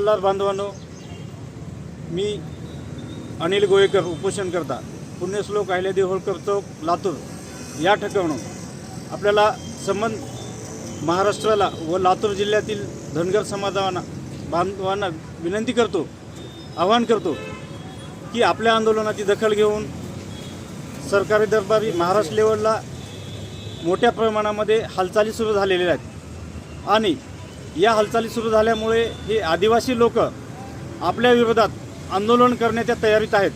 मल्हार बांधवांनो मी अनिल गोयेकर उपोषण करता पुण्यश्लोक अहिल्यादेवी होळकर चौक लातूर या ठिकाणून आपल्याला संबंध महाराष्ट्राला व लातूर जिल्ह्यातील धनगर समाजांना बांधवांना विनंती करतो आवाहन करतो की आपल्या आंदोलनाची दखल घेऊन सरकारी दरबारी महाराष्ट्र लेवलला मोठ्या प्रमाणामध्ये हालचाली सुरू झालेल्या आहेत. आणि या हालचाली सुरू झाल्यामुळे हे आदिवासी लोक आपल्या विरोधात आंदोलन करण्याच्या तयारीत आहेत.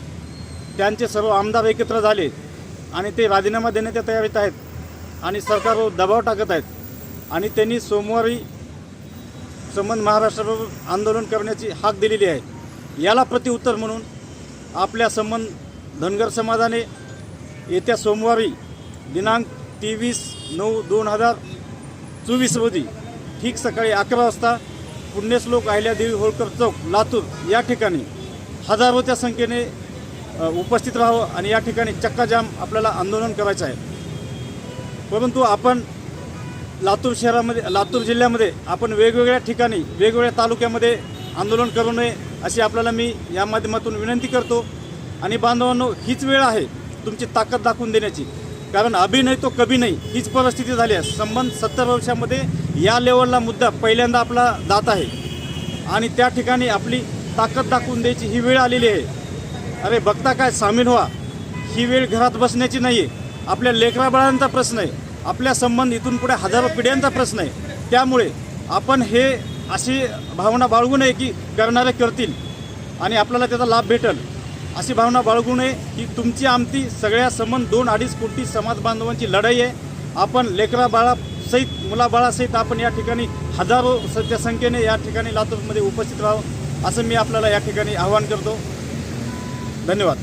त्यांचे सर्व आमदार एकत्र झाले आणि ते राजीनामा देण्याच्या तयारीत आहेत आणि सरकारवर दबाव टाकत आहेत आणि त्यांनी सोमवारी संबंध महाराष्ट्राबरोबर आंदोलन करण्याची हाक दिलेली आहे. याला प्रतिउत्तर म्हणून आपल्या संबंध धनगर समाजाने येत्या सोमवारी दिनांक तेवीस नऊ दोन हजार चोवीस रोजी ठीक सकाळी अकरा वाजता पुण्यश्लोक अहिल्यादेवी होळकर चौक लातूर. या ठिकाणी हजारोच्या संख्येने उपस्थित राहावं आणि या ठिकाणी चक्काजाम आपल्याला आंदोलन करायचं आहे. परंतु आपण लातूर शहरामध्ये लातूर जिल्ह्यामध्ये आपण वेगवेगळ्या ठिकाणी वेगवेगळ्या तालुक्यामध्ये आंदोलन करू नये अशी आपल्याला मी या माध्यमातून विनंती करतो. आणि बांधवांनो हीच वेळ आहे तुमची ताकद दाखवून देण्याची. कारण अभिनय नाही तो कभी नाही. हीच परिस्थिती झाली आहे. संबंध सत्तर वर्षामध्ये या लेवलला मुद्दा पहिल्यांदा आपला जात आहे. आणि त्या ठिकाणी आपली ताकद दाखवून द्यायची ही वेळ आलेली आहे. अरे बघता काय सामील व्हा. ही वेळ घरात बसण्याची नाही आहे आपल्या लेकराबाळांचा प्रश्न आहे. आपल्या संबंध इथून पुढे हजारो पिढ्यांचा प्रश्न आहे. त्यामुळे आपण हे अशी भावना बाळगू नये की करणारे करतील. आणि आपल्याला त्याचा लाभ भेटेल. अशी भावना बाळगू नये की तुमची आमची सगळ्या संबंध दोन अडीच कोटी समाज बांधवांची लढाई आहे. आपण लेकरा बाळासहित मुलाबाळासहित आपण या ठिकाणी हजारो सध्या संख्येने या ठिकाणी लातूरमध्ये उपस्थित राहावं असं मी आपल्याला या ठिकाणी आवाहन करतो. धन्यवाद.